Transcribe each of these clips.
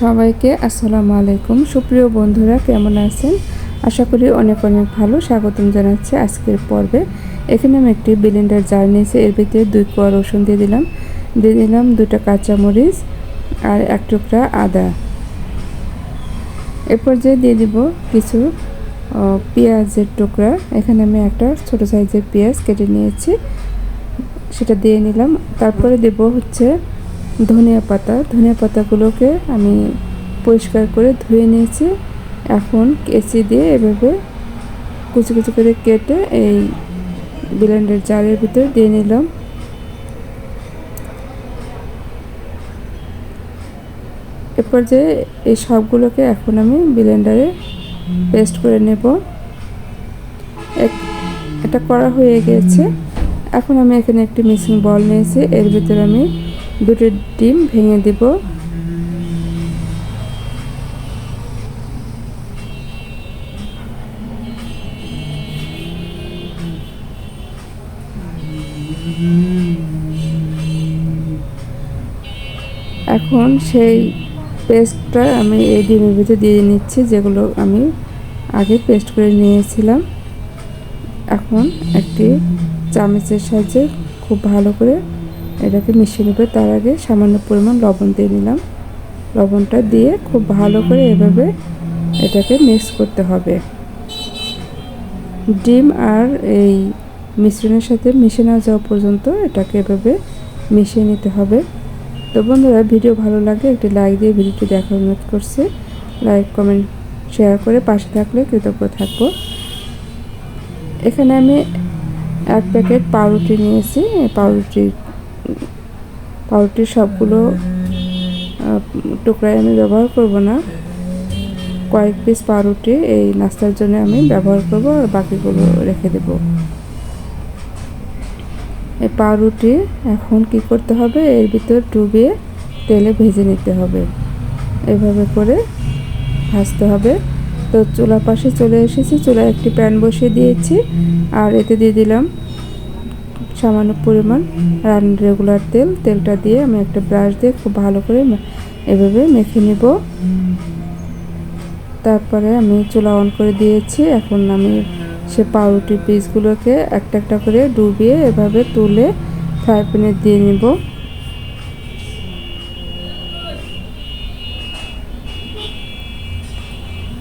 সবাইকে আসসালামু আলাইকুম। সুপ্রিয় বন্ধুরা, কেমন আছেন? আশা করি অনেক অনেক ভালো। স্বাগতম জানাচ্ছি আজকের পর্বে। এখানে আমি একটি বিলিন্ডার জার নিয়েছি। এর ভিতরে দুই কোয়া রসুন দিয়ে দিলাম। দিয়ে দিলাম দুটো কাঁচামরিচ আর এক টুকরা আদা। এরপর যে দিয়ে দিব কিছু পেঁয়াজের টুকরা। এখানে আমি একটা ছোট সাইজের পেঁয়াজ কেটে নিয়েছি। সেটা দিয়ে নিলাম। তারপরে দেব হচ্ছে ধনিয়া পাতা, ধনিয়া পাতাগুলোকে আমি পরিষ্কার করে ধুয়ে নিয়েছি। এখন কেচি দিয়ে এভাবে কুচি কুচি করে কেটে এই ব্লেন্ডার জারের ভিতরে দিয়ে নিলাম। এরপর যে এই সবগুলোকে এখন আমি ব্লেন্ডারে পেস্ট করে নেব। এটা করা হয়ে গেছে। এখন আমি এখানে একটি মিক্সিং বল নিয়েছি। এর ভিতরে আমি দুটো ডিম ভেঙে দেব। এখন সেই পেস্টটা আমি এই ডিমের ভিতরে দিয়ে নিচ্ছি, যেগুলো আমি আগে পেস্ট করে নিয়েছিলাম। এখন একটি চামচের সাহায্যে খুব ভালো করে এটাকে মিশিয়ে নেবে। তার আগে সামান্য পরিমাণ লবণ দিয়ে নিলাম। লবণটা দিয়ে খুব ভালো করে এভাবে এটাকে মিক্স করতে হবে। ডিম আর এই মিশ্রণের সাথে মিশে না যাওয়া পর্যন্ত এটাকে এভাবে মিশিয়ে নিতে হবে। তো বন্ধুরা, ভিডিও ভালো লাগে একটি লাইক দিয়ে ভিডিওটি দেখার অনুরোধ করছে। লাইক, কমেন্ট, শেয়ার করে পাশে থাকলে কৃতজ্ঞ থাকব। এখানে আমি এক প্যাকেট পাউরুটি নিয়েছি। এই পাউরুটি পাউরুটির সবগুলো আহ, টুকরায় আমি ব্যবহার করব না। কয়েক পিস পাউরুটি এই নাস্তার জন্য আমি ব্যবহার করব আর বাকিগুলো রেখে দেব। এই পাউরুটি এখন কি করতে হবে? এর ভিতর ডুবিয়ে তেলে ভেজে নিতে হবে। এভাবে করে ভাজতে হবে। তো চুলা পাশে চলে এসেছি। চুলায় একটি প্যান বসিয়ে দিয়েছি। আর এতে দিয়ে দিলাম সামান্য পরিমাণ রান্নার রেগুলার তেল, তেলটা দিয়ে আমি একটা ব্রাশ দিয়ে খুব ভালো করে এভাবে মেখে নেব। তারপরে আমি চুলা অন করে দিয়েছি। এখন আমি সে পাউরুটির পিসগুলোকে একটা একটা করে ডুবিয়ে এভাবে তুলে ফ্রাই প্যানে দিয়ে নেব।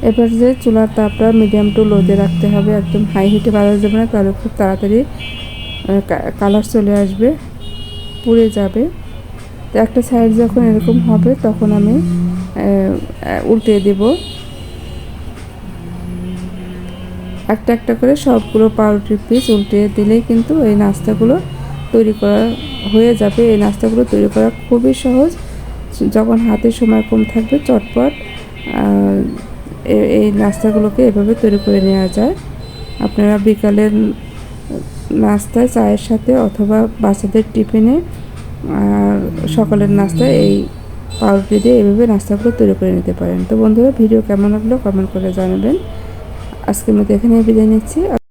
এবার যে চুলার তাপটা মিডিয়াম টু লোতে রাখতে হবে, একদম হাই হিটে বাড়া যাবে না, তাহলে খুব তাড়াতাড়ি কালার চলে আসবে, পুড়ে যাবে। তো একটা সাইড যখন এরকম হবে, তখন আমি উল্টে দেব। একটা একটা করে সবগুলো পাউরুটির পিস উল্টে দিলেই কিন্তু এই নাস্তাগুলো তৈরি করা হয়ে যাবে। এই নাস্তাগুলো তৈরি করা খুবই সহজ। যখন হাতে সময় কম থাকবে, চটপট এই নাস্তাগুলোকে এভাবে তৈরি করে নেওয়া যায়। আপনারা বিকালের নাস্তায়, চায়ের সাথে অথবা বাচ্চাদের টিফিনে, আর সকালের নাস্তায় এই পাউরুটি দিয়ে এভাবে নাস্তাগুলো তৈরি করে নিতে পারেন। তো বন্ধুরা, ভিডিও কেমন লাগল? কমেন্ট করে জানাবেন। আজকের মতো এখানে বিদায় নিচ্ছি।